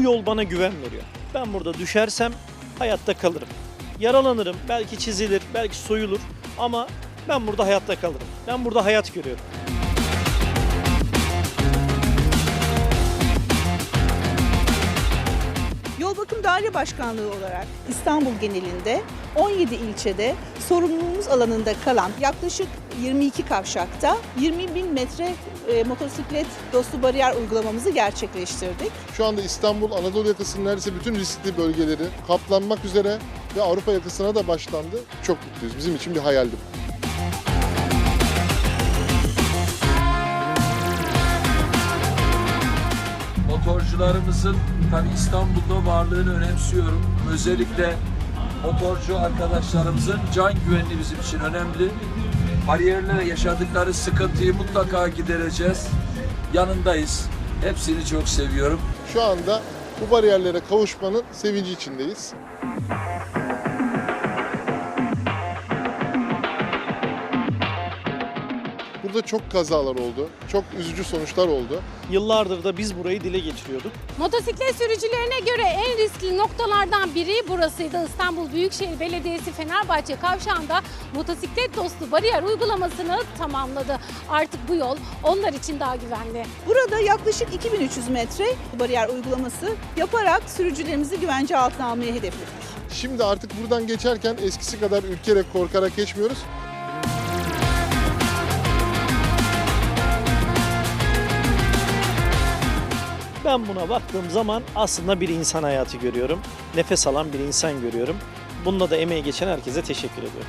yol bana güven veriyor. Ben burada düşersem hayatta kalırım. Yaralanırım, belki çizilir, belki soyulur ama ben burada hayatta kalırım. Ben burada hayat görüyorum. Bakım Daire Başkanlığı olarak İstanbul genelinde 17 ilçede sorumluluğumuz alanında kalan yaklaşık 22 kavşakta 20 bin metre e, motosiklet dostu bariyer uygulamamızı gerçekleştirdik. Şu anda İstanbul, Anadolu yakasının neredeyse bütün riskli bölgeleri kaplanmak üzere ve Avrupa yakasına da başlandı. Çok mutluyuz. Bizim için bir hayaldi bu. Motorcularımızın tabi İstanbul'da varlığını önemsiyorum. Özellikle motorcu arkadaşlarımızın can güvenliği bizim için önemli. Bariyerlere yaşadıkları sıkıntıyı mutlaka gidereceğiz. Yanındayız. Hepsini çok seviyorum. Şu anda bu bariyerlere kavuşmanın sevinci içindeyiz. Burada çok kazalar oldu. Çok üzücü sonuçlar oldu. Yıllardır da biz burayı dile getiriyorduk. Motosiklet sürücülerine göre en riskli noktalardan biri burasıydı. İstanbul Büyükşehir Belediyesi Fenerbahçe kavşağında motosiklet dostu bariyer uygulamasını tamamladı. Artık bu yol onlar için daha güvenli. Burada yaklaşık 2300 metre bariyer uygulaması yaparak sürücülerimizi güvence altına almayı hedefledik. Şimdi artık buradan geçerken eskisi kadar ürkerek korkarak geçmiyoruz. Ben buna baktığım zaman aslında bir insan hayatı görüyorum. Nefes alan bir insan görüyorum. Bunda da emeği geçen herkese teşekkür ediyorum.